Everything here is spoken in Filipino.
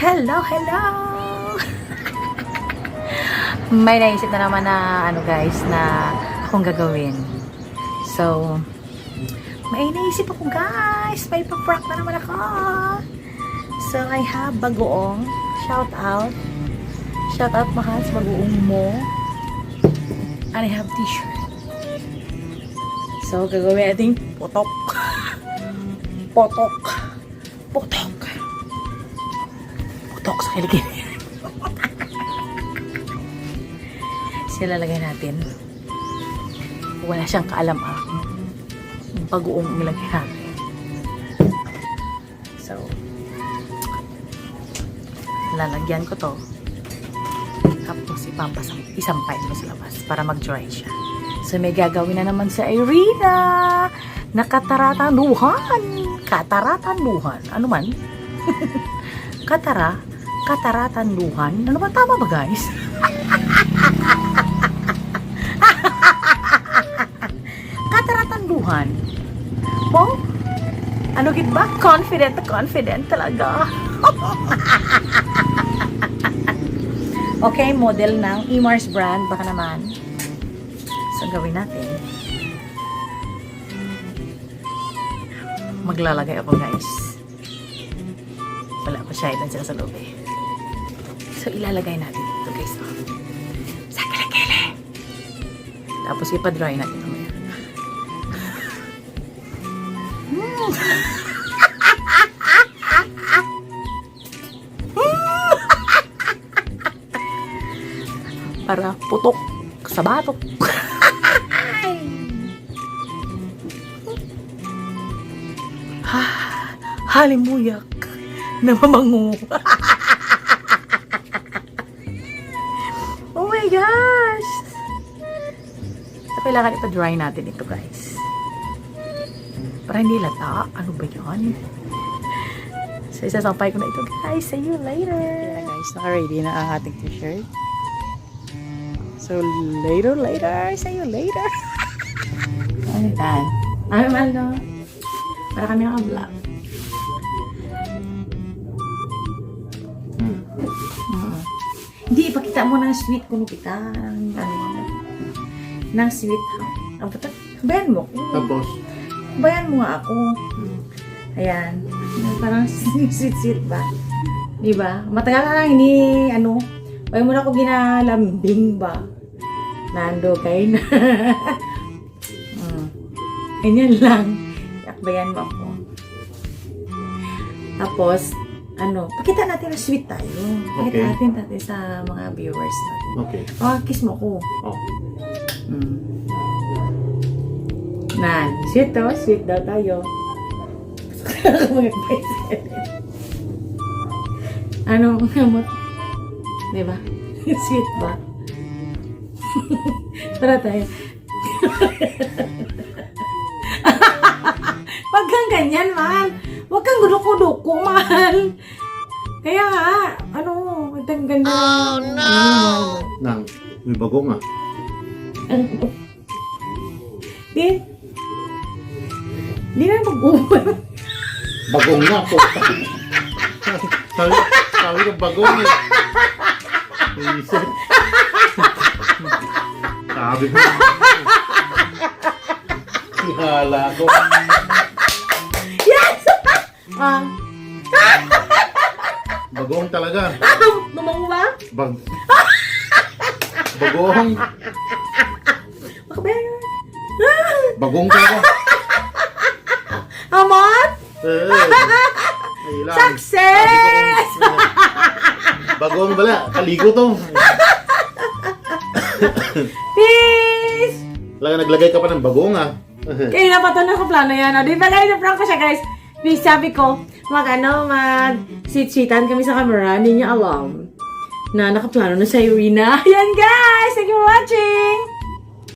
Hello, hello! May naisip na naman na, ano guys, na akong gagawin. So, may naisip ako guys! May pa-prank na naman ako! So, I have bagoong. Shout out. Shout out mahal sa bagoong mo. And I have t-shirt. So, gagawin natin potok. Potok. Potok. Potok sa kiligin. Sila lagay natin. Wala siyang kaalam ah. Yung bagoong ilagay natin. So, lalagyan ko to. Tapos ipampasang isampay mo sa labas para mag-dry siya. So may gagawin na naman sa Irina na kataratanuhan. Kataratanuhan. Ano man? Katara? Kataratanuhan? Ano ba tama ba guys? Kataratanuhan. Po? Ano git ba? Confident confident talaga. okay, model ng Emars brand. Baka naman. So, gawin natin. Maglalagay ako, guys. Wala pa siya. Ilan sila sa loob eh. So, ilalagay natin dito, guys. Sa kele Tapos, ipa-dry natin mamaya. Hmm. Para putok sa batok. Ha, halimuyak na mamango. gosh! So, kailangan ipa-dry natin ito, guys. Para hindi lata. Ano ba yan? So, isasampay ko na ito, guys. See you later! guys, naka-ready na ang ating t-shirt. So, later, later. See you later. Ano yan? Ano, Maldo? Para kami. Hmm. Hindi, ipakita mo ng sweet kung kita. Ng, ano, ng sweet. Ang patat. Bayan mo. Tapos, Bayan mo nga ako. Ayan. Parang sweet-sweet ba? Di ba? Matagal na lang ini, ano, bayan mo na ako ginalambing ba? Nando kay na. mm. Ganyan lang. Yakbayan mo ako. Tapos, ano, pakita natin na sweet tayo. Pakita Okay. natin natin sa mga viewers natin. okay. Oh, kiss mo ko. Oh. Mm. Nan, sweet to, sweet daw tayo. Mga. Anong hamot? Di ba? sweet ba? Tara tayo. Wag kang ganyan, mahal. Wag kang guduko-duko, mahal. Kaya nga, ano, ang ganda. Oh, no! Nang, may bago nga. Di, di na mag-uwan. Bagong nga po. sabi, sabi ko bagong eh. Isip. sabi ko. Ihala ko. Ah, Bagong talaga. lumango ba? Bag. Bagong. Baka ba yan? Bagong talaga. Amot? Eh, lang. Success! Bagong bala. Kaligo to. Peace! Talaga naglagay ka pa ng bagong ah. Kaya na pa ito nakaplano yan. ah. Di ba guys, na-prank ko siya guys. Please, sabi ko, mag ano, mag sit-sitan kami sa camera. Hindi niya alam na nakaplano na sa Irina. Yan guys! Thank you for watching!